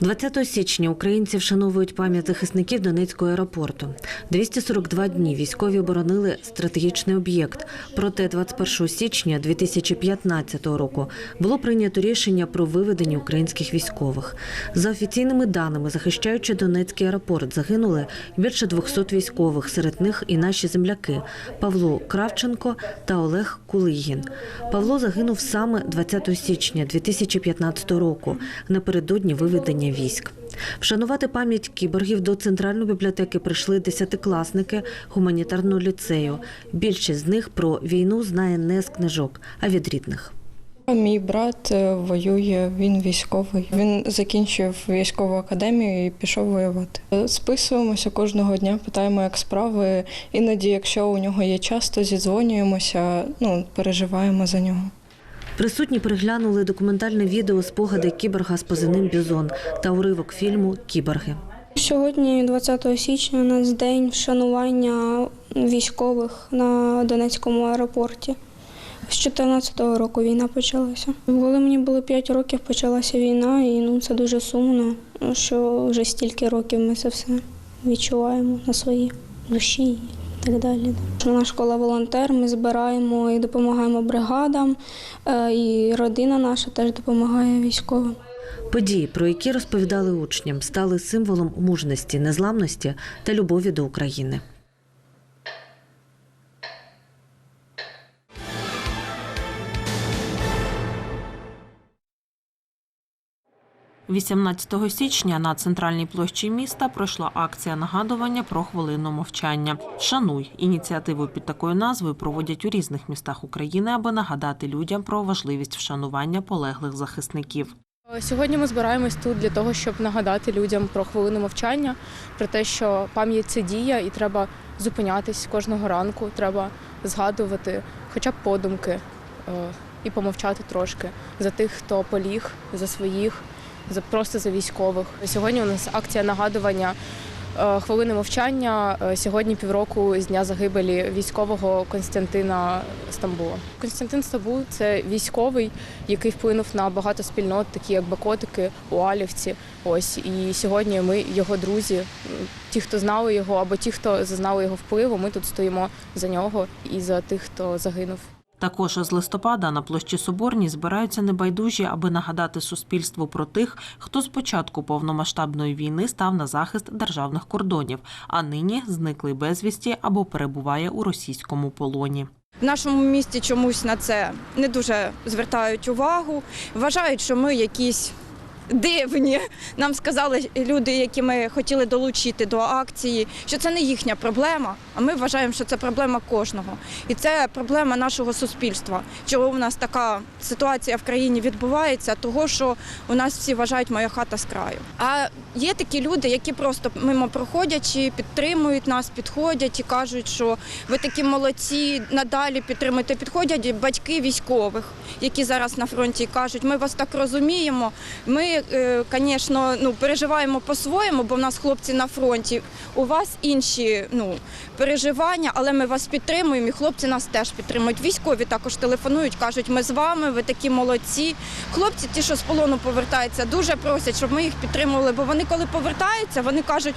20 січня українці вшановують пам'ять захисників Донецького аеропорту. 242 дні військові оборонили стратегічний об'єкт. Проте 21 січня 2015 року було прийнято рішення про виведення українських військових. За офіційними даними, захищаючи Донецький аеропорт, загинули більше 200 військових. Серед них і наші земляки Павло Кравченко та Олег Кулигін. Павло загинув саме 20 січня 2015 року напередодні виведення військ. Вшанувати пам'ять кіборгів до центральної бібліотеки прийшли десятикласники гуманітарного ліцею. Більшість з них про війну знає не з книжок, а від рідних. Мій брат е, воює, він військовий. Він закінчив військову академію і пішов воювати. Е, Списуємося кожного дня, питаємо, як справи. Іноді, якщо у нього є час, то зідзвонюємося, ну переживаємо за нього. Присутні переглянули документальне відео спогади кіборга з позивним Бізон та уривок фільму Кіборги. Сьогодні, 20 січня, у нас день вшанування військових на Донецькому аеропорті. З 2014 року війна почалася. Коли мені було 5 років, почалася війна, і ну це дуже сумно, що вже стільки років ми це все відчуваємо на своїй душі так далі. Наша школа волонтер, ми збираємо і допомагаємо бригадам, е, і родина наша теж допомагає військовим. Події, про які розповідали учням, стали символом мужності, незламності та любові до України. – 18 січня на центральній площі міста пройшла акція нагадування про хвилину мовчання. Шануй ініціативу під такою назвою проводять у різних містах України, аби нагадати людям про важливість вшанування полеглих захисників. Сьогодні ми збираємось тут для того, щоб нагадати людям про хвилину мовчання, про те, що пам'ять це дія, і треба зупинятись кожного ранку. Треба згадувати, хоча б подумки, е, і помовчати трошки за тих, хто поліг, за своїх, просто за військових. Сьогодні у нас акція нагадування. е, Хвилини мовчання е, сьогодні півроку з дня загибелі військового Константина Стамбула. Константин Стамбул це військовий, який вплинув на багато спільнот, такі як Бакотики, Уалівці. Ось і сьогодні ми його друзі, ті, хто знали його, або ті, хто зазнали його впливу. Ми тут стоїмо за нього і за тих, хто загинув. Також з листопада на площі Соборній збираються небайдужі, аби нагадати суспільству про тих, хто з початку повномасштабної війни став на захист державних кордонів, а нині зниклий безвісті або перебуває у російському полоні. В нашому місті чомусь на це не дуже звертають увагу. Вважають, що ми якісь дивні. Нам сказали люди, які ми хотіли долучити до акції, що це не їхня проблема. А ми вважаємо, що це проблема кожного. І це проблема нашого суспільства. Чого в нас така ситуація в країні відбувається, того що у нас всі вважають моя хата з краю. А є такі люди, які просто мимо проходячи, підтримують нас, підходять і кажуть, що ви такі молодці, надалі підтримуєте. Підходять батьки військових, які зараз на фронті кажуть, ми вас так розуміємо. Ми, звісно, ну, переживаємо по-своєму, бо в нас хлопці на фронті. У вас інші ну, переживання, але ми вас підтримуємо, і хлопці нас теж підтримують. Військові також телефонують, кажуть, ми з вами, ви такі молодці. Хлопці, ті, що з полону повертаються, дуже просять, щоб ми їх підтримували, бо вони, коли повертаються, вони кажуть,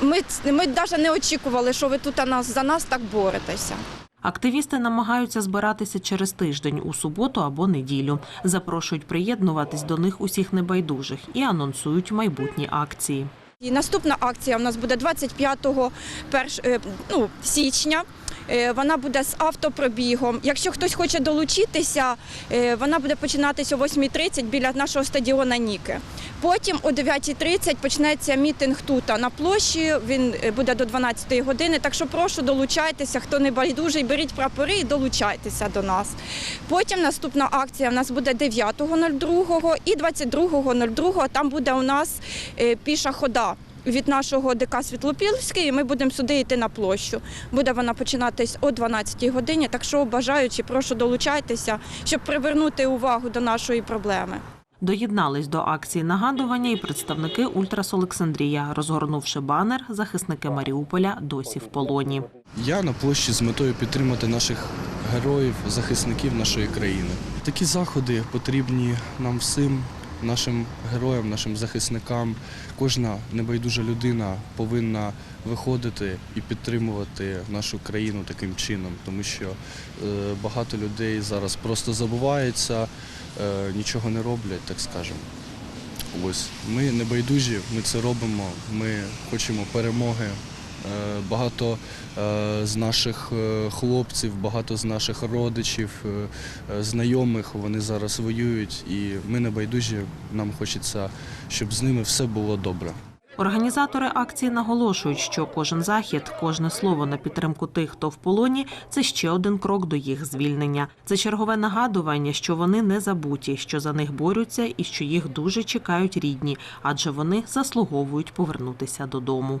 ми, ми навіть не очікували, що ви тут за нас так боретеся. Активісти намагаються збиратися через тиждень у суботу або неділю. Запрошують приєднуватись до них усіх небайдужих і анонсують майбутні акції. І наступна акція у нас буде 25 е, ну, січня. Е, Вона буде з автопробігом. Якщо хтось хоче долучитися, е, вона буде починатися о 8.30 біля нашого стадіона Ніки. Потім о 9.30 почнеться мітинг тут на площі. Він буде до 12 години. Так що прошу долучайтеся, хто не байдужий, беріть прапори і долучайтеся до нас. Потім наступна акція у нас буде 9.02 і 22.02. Там буде у нас піша хода. Від нашого ДК Світлопільський ми будемо сюди йти на площу. Буде вона починатись о 12 годині. Так що бажаючи, прошу долучайтеся, щоб привернути увагу до нашої проблеми. Доєднались до акції нагадування і представники Ультрас Олександрія, розгорнувши банер Захисники Маріуполя досі в полоні. Я на площі з метою підтримати наших героїв, захисників нашої країни. Такі заходи потрібні нам всім нашим героям, нашим захисникам. Кожна небайдужа людина повинна виходити і підтримувати нашу країну таким чином, тому що е, багато людей зараз просто забуваються, е, нічого не роблять, так скажемо. Ось ми не байдужі, ми це робимо. Ми хочемо перемоги. Е, Багато е, з наших е, хлопців, багато з наших родичів, знайомих вони зараз воюють, і ми не байдужі. Нам хочеться, щоб з ними все було добре. Організатори акції наголошують, що кожен захід, кожне слово на підтримку тих, хто в полоні, це ще один крок до їх звільнення. Це чергове нагадування, що вони не забуті, що за них борються і що їх дуже чекають рідні, адже вони заслуговують повернутися додому.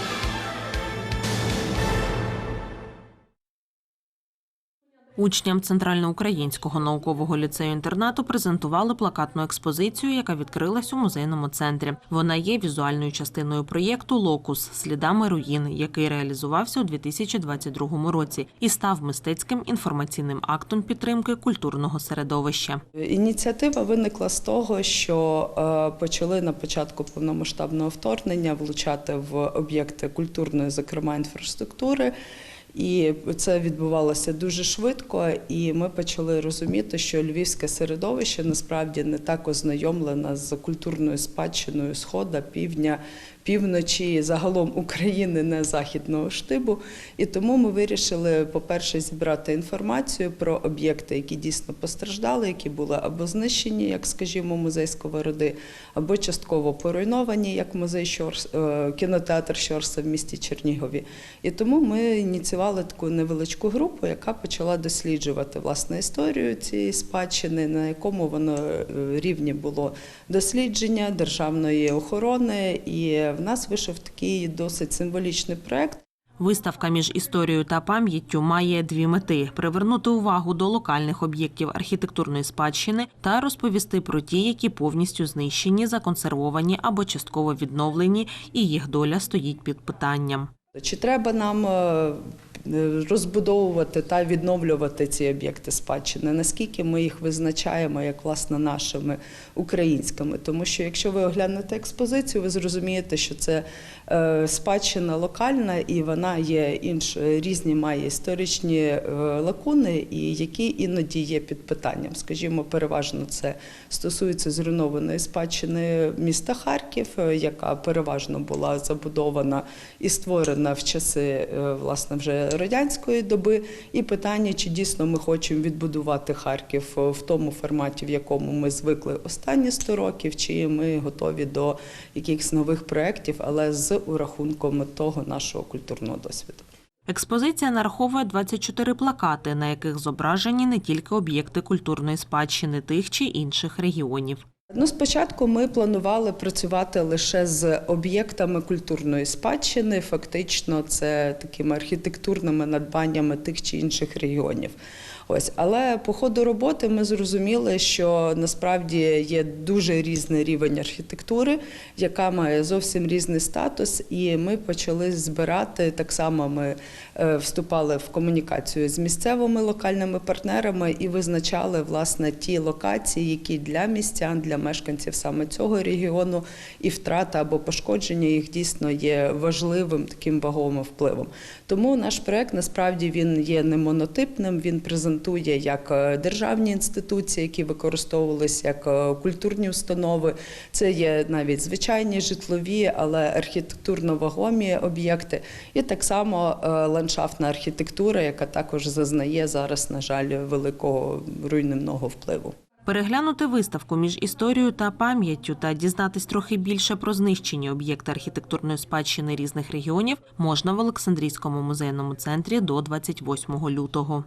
Учням Центральноукраїнського наукового ліцею інтернату презентували плакатну експозицію, яка відкрилась у музейному центрі. Вона є візуальною частиною проєкту Локус слідами руїн, який реалізувався у 2022 році і став мистецьким інформаційним актом підтримки культурного середовища. Ініціатива виникла з того, що е, почали на початку повномасштабного вторгнення влучати в об'єкти культурної, зокрема інфраструктури. І це відбувалося дуже швидко, і ми почали розуміти, що львівське середовище насправді не так ознайомлене з культурною спадщиною схода, півдня, півночі, загалом України не західного штибу. І тому ми вирішили, по-перше, зібрати інформацію про об'єкти, які дійсно постраждали, які були або знищені, як скажімо, музей Сковороди, або частково поруйновані, як музей Щорс, е, кінотеатр Щорса в місті Чернігові. І тому ми ініціювали таку невеличку групу, яка почала досліджувати власне історію цієї спадщини, на якому воно е, рівні було дослідження державної охорони. І в нас вийшов такий досить символічний проект. Виставка між історією та пам'яттю має дві мети: привернути увагу до локальних об'єктів архітектурної спадщини та розповісти про ті, які повністю знищені, законсервовані або частково відновлені, і їх доля стоїть під питанням. Чи треба нам е, розбудовувати та відновлювати ці об'єкти спадщини? Наскільки ми їх визначаємо як власне нашими українськими? Тому що якщо ви оглянете експозицію, ви зрозумієте, що це е, спадщина локальна і вона є інш різні має історичні е, лакуни, і які іноді є під питанням. Скажімо, переважно це стосується зруйнованої спадщини міста Харків, е, яка переважно була забудована і створена в часи е, власне вже радянської доби. І питання, чи дійсно ми хочемо відбудувати Харків е, в тому форматі, в якому ми звикли останні 100 років, чи ми готові до якихось нових проєктів, але з урахунком того нашого культурного досвіду. Експозиція нараховує 24 плакати, на яких зображені не тільки об'єкти культурної спадщини тих чи інших регіонів. Ну, спочатку ми планували працювати лише з об'єктами культурної спадщини. Фактично, це такими архітектурними надбаннями тих чи інших регіонів. Ось, але по ходу роботи ми зрозуміли, що насправді є дуже різний рівень архітектури, яка має зовсім різний статус, і ми почали збирати так само. Ми е, вступали в комунікацію з місцевими локальними партнерами і визначали власне ті локації, які для містян, для мешканців саме цього регіону, і втрата або пошкодження їх дійсно є важливим таким ваговим впливом. Тому наш проект насправді він є не монотипним. Він презентує як е, державні інституції, які використовувалися як е, культурні установи. Це є навіть звичайні житлові, але архітектурно вагомі об'єкти, і так само е, ландшафтна архітектура, яка також зазнає зараз, на жаль, великого руйнівного впливу. Переглянути виставку між історією та пам'яттю та дізнатись трохи більше про знищені об'єкти архітектурної спадщини різних регіонів можна в Олександрійському музейному центрі до 28 лютого.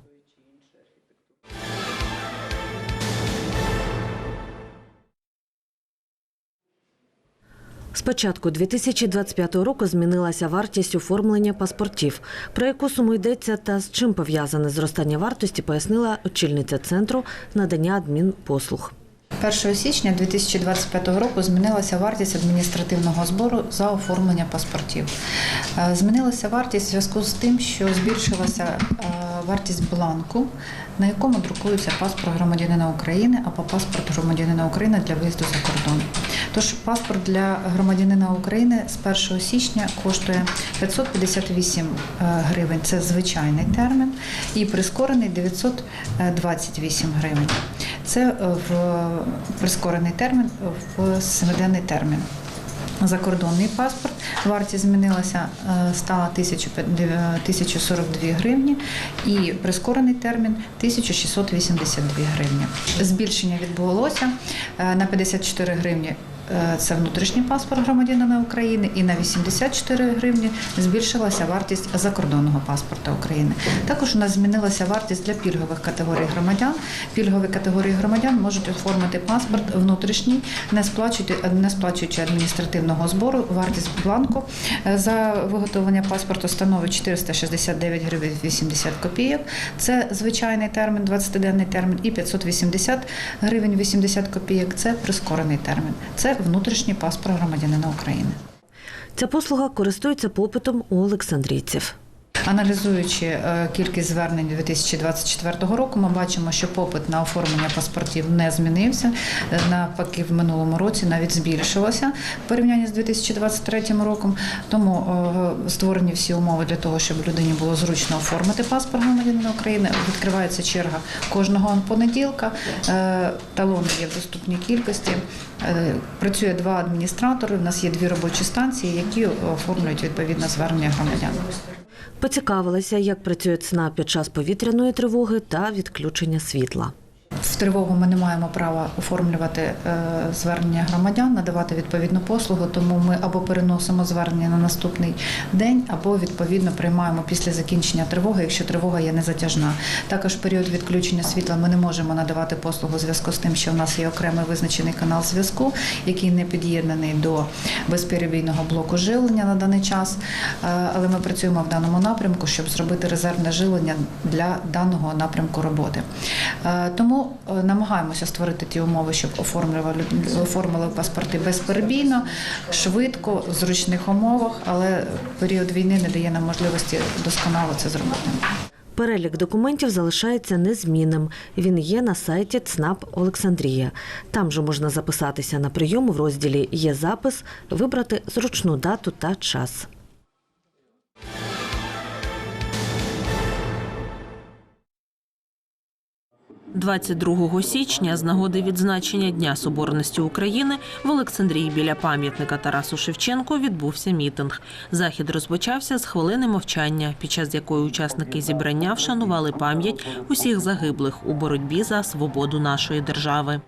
З початку 2025 року змінилася вартість оформлення паспортів. Про яку суму йдеться та з чим пов'язане зростання вартості, пояснила очільниця центру надання адмінпослуг. 1 січня 2025 року змінилася вартість адміністративного збору за оформлення паспортів. Е, Змінилася вартість в зв'язку з тим, що збільшилася е, вартість бланку, на якому друкується паспорт громадянина України або паспорт громадянина України для виїзду за кордон. Тож паспорт для громадянина України з 1 січня коштує 558 е, гривень. Це звичайний термін, і прискорений 928 гривень. Це е, в прискорений термін в семиденний термін. Закордонний паспорт вартість змінилася, е, стала 1042 гривні і прискорений термін 1682 гривні. Збільшення відбулося е, на 54 гривні. Е, Це внутрішній паспорт громадянина України, і на 84 гривні збільшилася вартість закордонного паспорта України. Також у нас змінилася вартість для пільгових категорій громадян. Пільгові категорії громадян можуть оформити паспорт внутрішній, не сплачуючи, не сплачуючи адміністративного збору. Вартість бланку е, за виготовлення паспорту становить 469 гривень 80 копійок. Це звичайний термін, 20-денний термін, і 580 гривень 80 копійок. Це прискорений термін. Це внутрішній паспорт громадянина України. Ця послуга користується попитом у олександрійців. Аналізуючи е, кількість звернень 2024 року, ми бачимо, що попит на оформлення паспортів не змінився. Е, Навпаки, в минулому році навіть збільшилося в порівнянні з 2023 роком. Тому е, створені всі умови для того, щоб людині було зручно оформити паспорт громадянина України. Відкривається черга кожного понеділка. Талони є в доступній кількості. Працює два адміністратори. У нас є дві робочі станції, які оформлюють відповідне звернення громадян. Поцікавилися, як працює ЦНА під час повітряної тривоги та відключення світла. В тривогу ми не маємо права оформлювати е, звернення громадян, надавати відповідну послугу, тому ми або переносимо звернення на наступний день, або відповідно приймаємо після закінчення тривоги, якщо тривога є незатяжна. Також період відключення світла ми не можемо надавати послугу у зв'язку з тим, що в нас є окремий визначений канал зв'язку, який не під'єднаний до безперебійного блоку живлення на даний час. Е, Але ми працюємо в даному напрямку, щоб зробити резервне живлення для даного напрямку роботи. Е, Е, намагаємося створити ті умови, щоб оформлювали оформили паспорти безперебійно, швидко, в зручних умовах, але період війни не дає нам можливості досконало це зробити. Перелік документів залишається незмінним. Він є на сайті ЦНАП Олександрія. Там же можна записатися на прийом в розділі Є запис, вибрати зручну дату та час. – 22 січня з нагоди відзначення Дня Соборності України в Олександрії біля пам'ятника Тарасу Шевченку відбувся мітинг. Захід розпочався з хвилини мовчання, під час якої учасники зібрання вшанували пам'ять усіх загиблих у боротьбі за свободу нашої держави.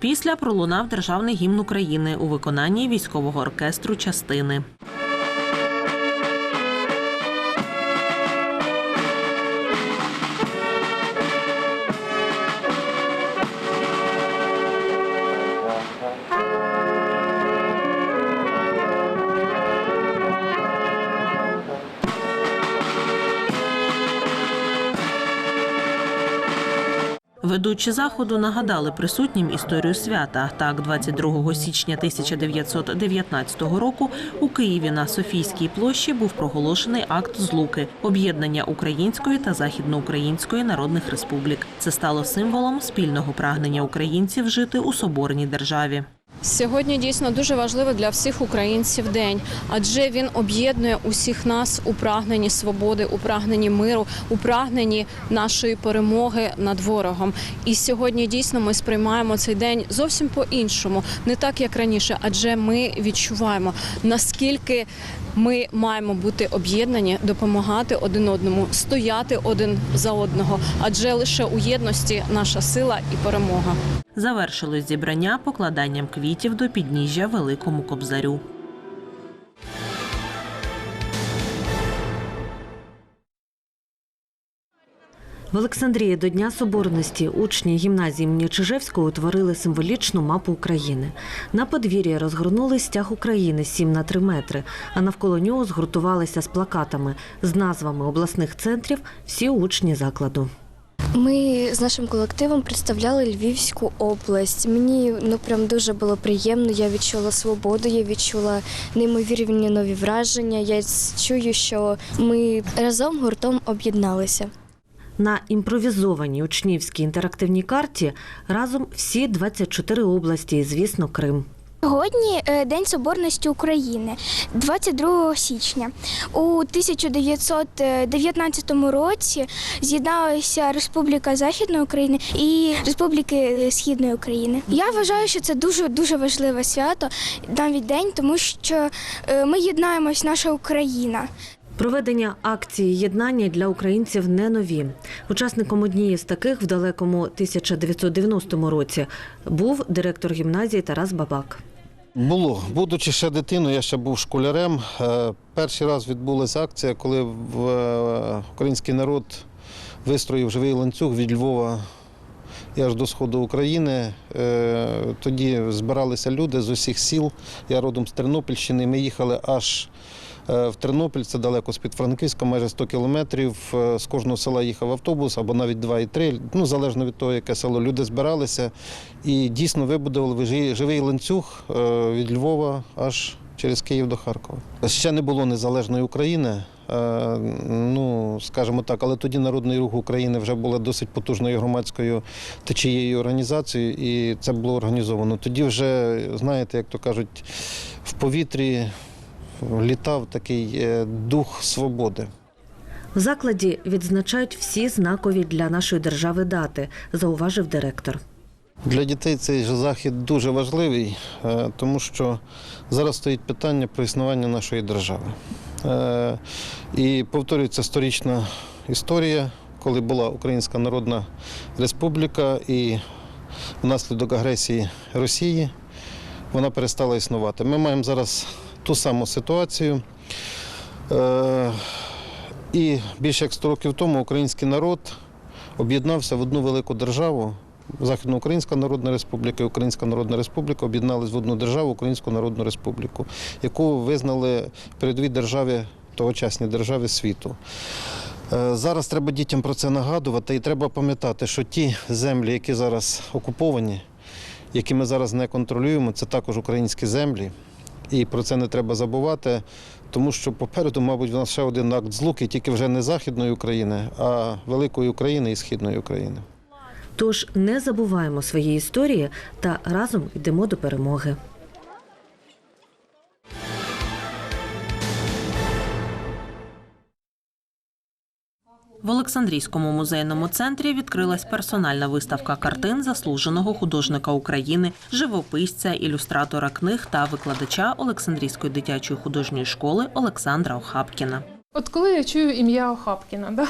Після пролунав державний гімн України у виконанні військового оркестру частини. Ведучі заходу нагадали присутнім історію свята. Так, 22 січня 1919 року у Києві на Софійській площі був проголошений акт злуки об'єднання Української та Західноукраїнської народних республік. Це стало символом спільного прагнення українців жити у соборній державі. Сьогодні дійсно дуже важливий для всіх українців день, адже він об'єднує усіх нас у прагненні свободи, у прагненні миру, у прагненні нашої перемоги над ворогом. І сьогодні дійсно ми сприймаємо цей день зовсім по-іншому, не так як раніше, адже ми відчуваємо наскільки ми маємо бути об'єднані, допомагати один одному, стояти один за одного, адже лише у єдності наша сила і перемога. Завершилось зібрання покладанням квітів до підніжжя Великому Кобзарю. В Олександрії до Дня Соборності учні гімназії імені Чижевського утворили символічну мапу України. На подвір'ї розгорнули стяг України 7 на 3 метри, а навколо нього згуртувалися з плакатами з назвами обласних центрів всі учні закладу. Ми з нашим колективом представляли Львівську область. Мені ну прям дуже було приємно. Я відчула свободу, я відчула неймовірні нові враження. Я чую, що ми разом гуртом об'єдналися. На імпровізованій учнівській інтерактивній карті разом всі 24 області і, звісно, Крим. Сьогодні е, День Соборності України, 22 січня. У 1919 році з'єдналася Республіка Західної України і Республіки Східної України. Я вважаю, що це дуже дуже важливе свято, навіть день, тому що е, ми єднаємось, наша Україна. Проведення акції єднання для українців не нові. Учасником однієї з таких в далекому 1990 році був директор гімназії Тарас Бабак. Було. Будучи ще дитиною, я ще був школярем. Е, Перший раз відбулася акція, коли е, український народ вистроїв живий ланцюг від Львова і аж до сходу України. Е, Тоді збиралися люди з усіх сіл. Я родом з Тернопільщини. Ми їхали аж в Тернопіль, це далеко з-під Франківська, майже 100 кілометрів. Е, З кожного села їхав автобус або навіть два і три, ну залежно від того, яке село. Люди збиралися і дійсно вибудували живий- ланцюг е, від Львова аж через Київ до Харкова. Ще не було незалежної України. е, Ну, скажімо так, але тоді Народний рух України вже була досить потужною громадською течією організацією, і це було організовано. Тоді вже, знаєте, як то кажуть, в повітрі літав такий е, дух свободи. В закладі відзначають всі знакові для нашої держави дати, зауважив директор. Для дітей цей захід дуже важливий, е, тому що зараз стоїть питання про існування нашої держави. Е, І повторюється сторічна історія, коли була Українська Народна Республіка, і внаслідок агресії Росії вона перестала існувати. Ми маємо зараз ту саму ситуацію. Е, І більше як 100 років тому український народ об'єднався в одну велику державу. Західноукраїнська Народна Республіка і Українська Народна Республіка об'єднались в одну державу, Українську Народну Республіку, яку визнали передові державі, тогочасні держави світу. Е, Зараз треба дітям про це нагадувати, і треба пам'ятати, що ті землі, які зараз окуповані, які ми зараз не контролюємо, це також українські землі. І про це не треба забувати, тому що попереду, мабуть, у нас ще один акт злуки, тільки вже не Західної України, а Великої України і Східної України. Тож не забуваємо своєї історії та разом йдемо до перемоги. В Олександрійському музейному центрі відкрилась персональна виставка картин заслуженого художника України, живописця, ілюстратора книг та викладача Олександрійської дитячої художньої школи Олександра Охапкіна. От коли я чую ім'я Охапкіна, да?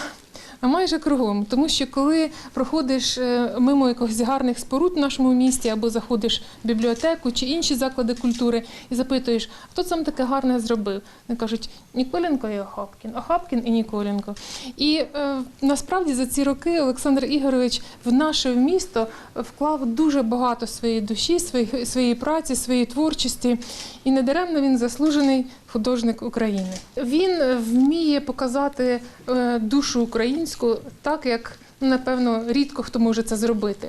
А майже кругом, тому що коли проходиш е, мимо якихось гарних споруд в нашому місті або заходиш в бібліотеку чи інші заклади культури і запитуєш, хто сам таке гарне зробив? Вони кажуть, Ніколенко і Охапкін, Охапкін і Ніколенко. І е, насправді за ці роки Олександр Ігорович в наше місто вклав дуже багато своєї душі, своєї, своєї праці, своєї творчості. І недаремно він заслужений художник України. Він вміє показати е, душу українську так, як напевно рідко хто може це зробити.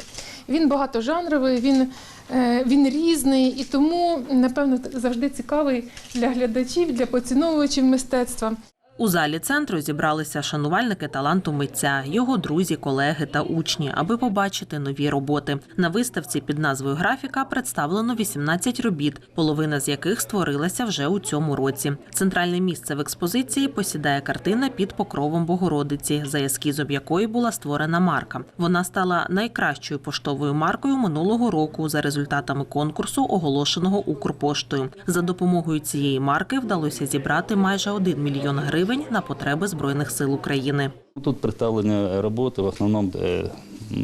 Він багатожанровий, він, е, він різний і тому, напевно, завжди цікавий для глядачів, для поціновувачів мистецтва. У залі центру зібралися шанувальники таланту митця, його друзі, колеги та учні, аби побачити нові роботи. На виставці під назвою Графіка представлено 18 робіт, половина з яких створилася вже у цьому році. Центральне місце в експозиції посідає картина під покровом Богородиці, за ескізом якої була створена марка. Вона стала найкращою поштовою маркою минулого року за результатами конкурсу, оголошеного Укрпоштою. За допомогою цієї марки вдалося зібрати майже 1 мільйон гривень на потреби збройних сил України. Тут представлені роботи в основному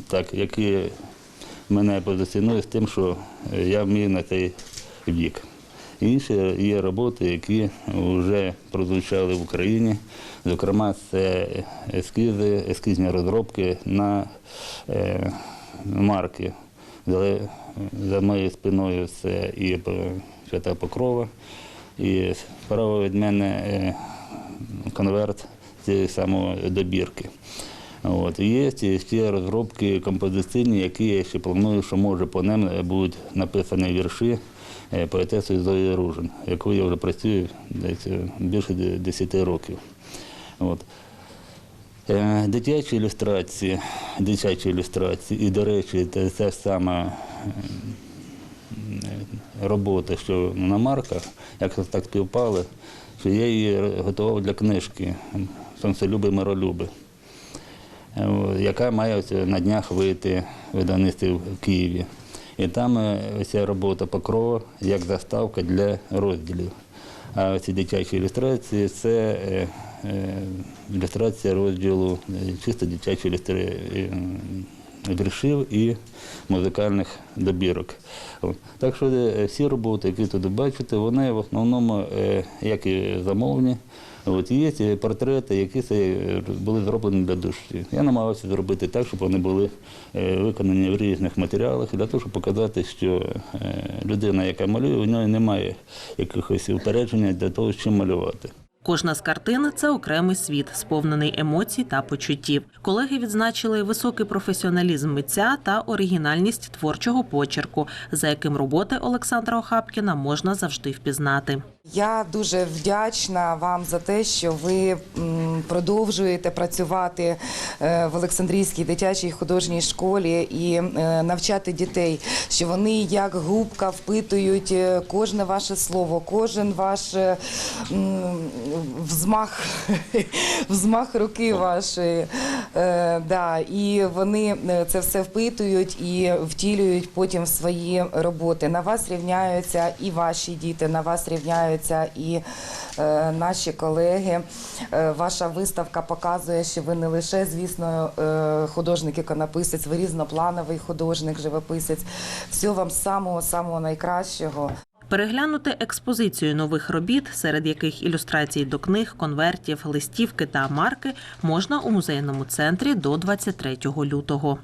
так, які мене позиціонують з тим, що е, я вмію на цей бік. Інші є роботи, які вже прозвучали в Україні. Зокрема, це ескізи, ескізні розробки на е, марки. За моєю спиною це і Свята Покрова, і справа від мене е, конверт цієї самої добірки. От. Є ще розробки композиційні, які я ще планую, що може по ним будуть написані вірші е, поетеси Зої Ружин, якою я вже працюю десь е, більше 10 років. От. Е, Дитячі ілюстрації, дитячі ілюстрації, і, до речі, це те саме робота, що на марках, як так співпали, що я її готував для книжки Сонцелюби Миролюби, е, яка має ось на днях вийти видавництві в Києві. І там е, ця робота покрова як заставка для розділів. А ці дитячі ілюстрації це е, ілюстрація розділу чисто дитячі ілюстрації віршів і музикальних добірок. Так що е, всі роботи, які тут бачите, вони в основному, е, як і замовні, От є портрети, які це були зроблені для душі. Я намагався зробити так, щоб вони були е, виконані в різних матеріалах, для того, щоб показати, що е, людина, яка малює, у неї немає якихось упередження для того, чим малювати. Кожна з картин це окремий світ, сповнений емоцій та почуттів. Колеги відзначили високий професіоналізм митця та оригінальність творчого почерку, за яким роботи Олександра Охапкіна можна завжди впізнати. Я дуже вдячна вам за те, що ви продовжуєте працювати е, в Олександрійській дитячій художній школі і е, навчати дітей, що вони як губка впитують е, кожне ваше слово, кожен ваш взмах, взмах руки вашої. Е, Да, і вони е, це все впитують і втілюють потім в свої роботи. На вас рівняються і ваші діти, на вас рівняються і е, наші колеги. Ваша виставка показує, що ви не лише, звісно, е, художник-іконописець, ви різноплановий художник, живописець. Всього вам самого самого найкращого. Переглянути експозицію нових робіт, серед яких ілюстрації до книг, конвертів, листівки та марки, можна у музейному центрі до 23 лютого.